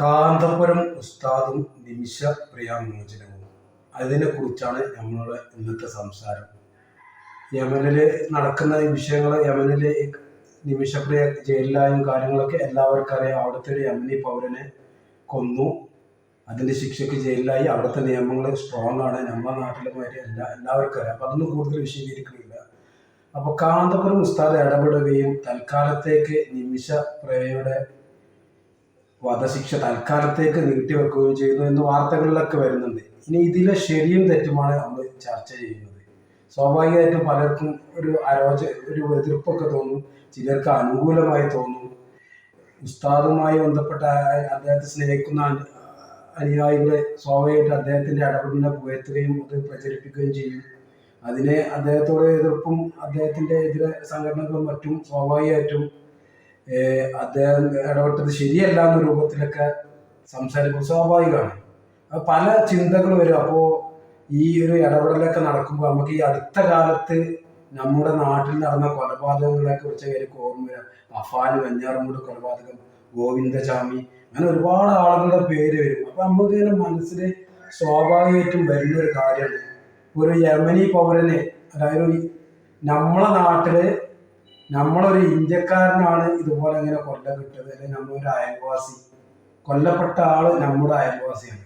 കാന്തപുരം ഉസ്താദും നിമിഷ പ്രിയാമോചനവും. അതിനെക്കുറിച്ചാണ് നമ്മളുടെ ഇന്നത്തെ സംസാരം. യമനിൽ നടക്കുന്ന വിഷയങ്ങൾ യമനിൽ നിമിഷപ്രിയ ജയിലിലായും കാര്യങ്ങളൊക്കെ എല്ലാവർക്കും അറിയാം. അവിടുത്തെ ഒരു യമനി പൗരനെ കൊന്നു. അതിന്റെ ശിക്ഷയ്ക്ക് ജയിലിലായി. അവിടുത്തെ നിയമങ്ങൾ സ്ട്രോങ് ആണ്. നമ്മുടെ നാട്ടിലുമായിട്ട് എല്ലാ എല്ലാവർക്കും അറിയാം. അപ്പം അതൊന്നും കൂടുതൽ വിശദീകരിക്കുന്നില്ല അപ്പോൾ കാന്തപുരം ഉസ്താദ് ഇടപെടുകയും തൽക്കാലത്തേക്ക് നിമിഷ പ്രയയുടെ വധശിക്ഷ തൽക്കാലത്തേക്ക് നീട്ടിവെക്കുകയും ചെയ്യുന്നു എന്ന് വാർത്തകളിലൊക്കെ വരുന്നുണ്ട്. ഇനി ഇതിലെ ശരിയും തെറ്റുമാണ് നമ്മൾ ചർച്ച ചെയ്യുന്നത്. സ്വാഭാവികമായിട്ടും പലർക്കും ഒരു അരോച ഒരു എതിർപ്പൊക്കെ തോന്നും ചിലർക്ക് അനുകൂലമായി തോന്നും. ഉസ്താദുമായി ബന്ധപ്പെട്ട അദ്ദേഹത്തെ സ്നേഹിക്കുന്ന അനു- അനുയായികളെ സ്വാഭാവികമായിട്ട് അദ്ദേഹത്തിന്റെ ഇടപെടലിനെ പുകഴ്ത്തുകയും അത് പ്രചരിപ്പിക്കുകയും ചെയ്യും. അതിനെ അദ്ദേഹത്തോട് എതിർപ്പും അദ്ദേഹത്തിന്റെ എതിരെ സംഘടനകളും മറ്റും സ്വാഭാവികമായിട്ടും അദ്ദേഹം ഇടപെട്ടത് ശരിയല്ല എന്ന രൂപത്തിലൊക്കെ സംസാരിക്കും സ്വാഭാവികമാണ്. പല ചിന്തകൾ വരും. അപ്പോൾ ഈ ഒരു ഇടപെടലൊക്കെ നടക്കുമ്പോൾ നമുക്ക് ഈ അടുത്ത കാലത്ത് നമ്മുടെ നാട്ടിൽ നടന്ന കൊലപാതകങ്ങളെ കുറിച്ച് എനിക്ക് ഓർമ്മ വരാം. അഫാൻ വെഞ്ഞാറമൂട് കൊലപാതകം ഗോവിന്ദചാമി അങ്ങനെ ഒരുപാട് ആളുകളുടെ പേര് വരും. അപ്പൊ നമുക്ക് ഇങ്ങനെ മനസ്സിൽ സ്വാഭാവികമായിട്ടും വരുന്ന ഒരു കാര്യമാണ്. ഒരു യമനി പൗരനെ അതായത് നമ്മളെ നാട്ടിൽ നമ്മളൊരു ഇന്ത്യക്കാരനാണ് ഇതുപോലെ ഇങ്ങനെ കൊല്ലപ്പെട്ടത് അല്ലെങ്കിൽ നമ്മളൊരു അയൽവാസി. കൊല്ലപ്പെട്ട ആൾ നമ്മുടെ അയൽവാസിയാണ്.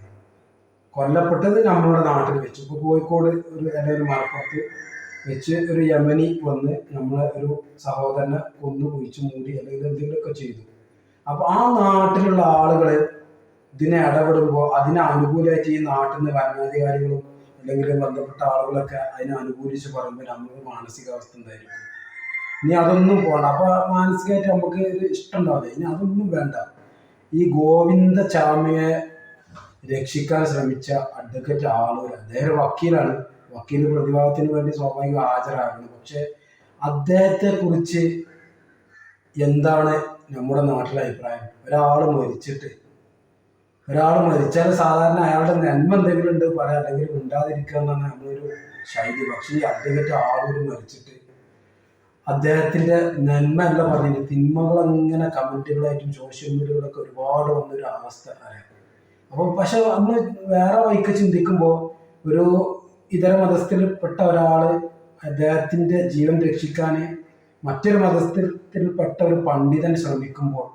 കൊല്ലപ്പെട്ടത് നമ്മളുടെ നാട്ടിൽ വെച്ച്. ഇപ്പോൾ കോഴിക്കോട് ഒരു അല്ലെങ്കിൽ മലപ്പുറത്ത് വെച്ച് ഒരു യമനി വന്ന് നമ്മളെ ഒരു സഹോദരനെ കൊന്നു കുഴിച്ചു മൂടി അല്ലെങ്കിൽ എന്തെങ്കിലുമൊക്കെ ചെയ്തു. അപ്പൊ ആ നാട്ടിലുള്ള ആളുകൾ ഇതിനെ ഇടപെടുമ്പോൾ അതിനെ അനുകൂലമായിട്ട് ഈ നാട്ടിൽ നിന്ന് ഭരണാധികാരികളും അല്ലെങ്കിൽ ബന്ധപ്പെട്ട ആളുകളൊക്കെ അതിനെ അനുകൂലിച്ച് പറയുമ്പോൾ നമ്മുടെ മാനസികാവസ്ഥ എന്തായിരിക്കും? ഇനി അതൊന്നും പോകണ്ട അപ്പൊ മാനസികമായിട്ട് നമുക്ക് ഒരു ഇഷ്ടം ഉണ്ടാവില്ല. ഇനി അതൊന്നും വേണ്ട. ഈ ഗോവിന്ദ ചാമിയെ രക്ഷിക്കാൻ ശ്രമിച്ച അഡ്വക്കേറ്റ് ആളൂർ അദ്ദേഹം വക്കീലാണ്. വക്കീൽ പ്രതിഭാഗത്തിന് വേണ്ടി സ്വാഭാവിക ഹാജരാകുന്നു പക്ഷെ അദ്ദേഹത്തെ കുറിച്ച് എന്താണ് നമ്മുടെ നാട്ടിലെ അഭിപ്രായം? ഒരാൾ മരിച്ചിട്ട് ഒരാൾ മരിച്ചാൽ സാധാരണ അയാളുടെ നന്മ എന്തെങ്കിലും ഉണ്ട് പറയാം. അല്ലെങ്കിൽ ഉണ്ടാതിരിക്കുക എന്നാണ് നമ്മളൊരു ശൈലി. പക്ഷേ ഈ അഡ്വക്കേറ്റ് ആളൂർ മരിച്ചിട്ട് അദ്ദേഹത്തിന്റെ നന്മ അല്ല പറഞ്ഞത്. തിന്മകൾ അങ്ങനെ കമന്റുകളായിട്ടും സോഷ്യൽ മീഡിയകളൊക്കെ ഒരുപാട് വന്നൊരു അവസ്ഥ അപ്പൊ പക്ഷെ നമ്മൾ വേറെ വഴിക്ക് ചിന്തിക്കുമ്പോൾ ഒരു ഇതര മതസ്ഥരിൽപ്പെട്ട ഒരാൾ അദ്ദേഹത്തിന്റെ ജീവൻ രക്ഷിക്കാൻ മറ്റൊരു മതസ്ഥരിൽപ്പെട്ട ഒരു പണ്ഡിതൻ ശ്രമിക്കുമ്പോൾ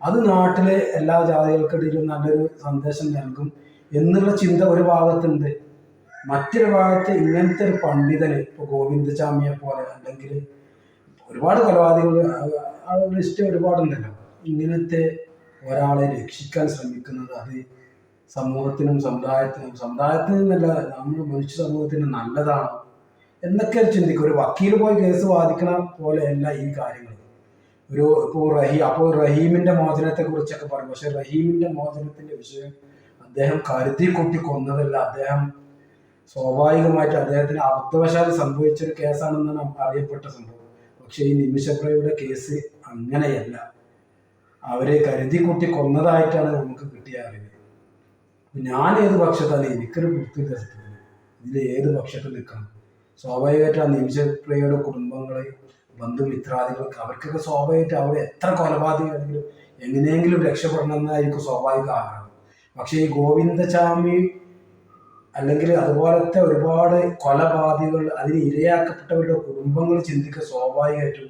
അത് നാട്ടിലെ എല്ലാ ജാതികൾക്കിടയിലും നല്ലൊരു സന്ദേശം നൽകും എന്നുള്ള ചിന്ത ഒരു ഭാഗത്തുണ്ട്. മറ്റൊരു ഭാഗത്ത് ഇങ്ങനത്തെ ഒരു പണ്ഡിതന് ഇപ്പോൾ ഗോവിന്ദചാമിയെ പോലെ അല്ലെങ്കിൽ ഒരുപാട് കൊലപാതകങ്ങൾ ലിസ്റ്റ് ഒരുപാടുണ്ടല്ലോ. ഇങ്ങനത്തെ ഒരാളെ രക്ഷിക്കാൻ ശ്രമിക്കുന്നത് അത് സമൂഹത്തിനും സമുദായത്തിനും സമുദായത്തിന് എന്നല്ല നമ്മുടെ മനുഷ്യ സമൂഹത്തിന് നല്ലതാണ് എന്നൊക്കെ ചിന്തിക്കും. ഒരു വക്കീൽ പോയി കേസ് വാദിക്കണ പോലെയല്ല ഈ കാര്യങ്ങൾ ഒരു ഇപ്പോൾ റഹീ അപ്പോൾ റഹീമിന്റെ മോചനത്തെ കുറിച്ചൊക്കെ പറയും. പക്ഷെ റഹീമിന്റെ മോചനത്തിന്റെ വിഷയം അദ്ദേഹം കരുതി കൂട്ടി കൊന്നതല്ല. അദ്ദേഹം സ്വാഭാവികമായിട്ട് അദ്ദേഹത്തിന് അബദ്ധവശാൽ സംഭവിച്ച ഒരു കേസാണെന്നാണ് അറിയപ്പെട്ട സംഭവം. പക്ഷെ ഈ നിമിഷപ്രയുടെ കേസ് അങ്ങനെയല്ല. അവരെ കരുതി കൂട്ടി കൊന്നതായിട്ടാണ് നമുക്ക് കിട്ടിയ അറിവ്. ഞാൻ ഏത് പക്ഷത്താണ് എനിക്കൊരു വൃത്തി തരത്തില്ല ഇതിൽ ഏത് പക്ഷത്ത് നിൽക്കണം? സ്വാഭാവികമായിട്ട് ആ നിമിഷപ്രിയയുടെ കുടുംബങ്ങളെ ബന്ധുമിത്രാദികൾക്ക് അവർക്കൊക്കെ സ്വാഭാവികമായിട്ട് അവർ എത്ര കൊലപാതകമാണെങ്കിലും എങ്ങനെയെങ്കിലും രക്ഷപ്പെടണം എന്നായിരിക്കും സ്വാഭാവിക ആഗ്രഹം. പക്ഷേ ഈ ഗോവിന്ദചാമി അല്ലെങ്കിൽ അതുപോലത്തെ ഒരുപാട് കൊലപാതകൾ അതിന് ഇരയാക്കപ്പെട്ടവരുടെ കുടുംബങ്ങൾ ചിന്തിക്കുക സ്വാഭാവികമായിട്ടും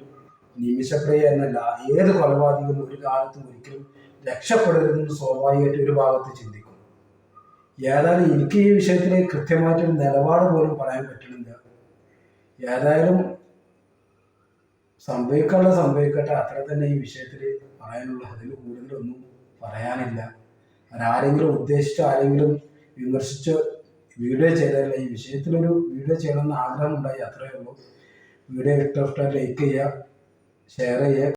നിമിഷപ്രിയ എന്നല്ല. ഏത് കൊലപാതകവും ഒരു കാലത്തും ഒരിക്കലും രക്ഷപ്പെടരുതെന്ന് സ്വാഭാവികമായിട്ട് ഒരു ഭാഗത്ത് ചിന്തിക്കും. ഏതായാലും എനിക്ക് ഈ വിഷയത്തിൽ കൃത്യമായിട്ടൊരു നിലപാട് പോലും പറയാൻ പറ്റുന്നില്ല. ഏതായാലും സംഭവിക്കാനുള്ള സംഭവിക്കട്ടെ അത്ര തന്നെ ഈ വിഷയത്തിൽ പറയാനുള്ള. അതിൽ കൂടുതലൊന്നും പറയാനില്ല. ആരെങ്കിലും ഉദ്ദേശിച്ചോ ആരെങ്കിലും വിമർശിച്ചോ വീഡിയോ ചെയ്തതല്ല ഈ വിഷയത്തിലൊരു വീഡിയോ ചെയ്യണമെന്ന് ആഗ്രഹം ഉണ്ടായി. അത്രയേ ഉള്ളൂ. വീഡിയോ ഇഷ്ടപ്പെട്ടാൽ ലൈക്ക് ചെയ്യുക ഷെയർ ചെയ്യുക.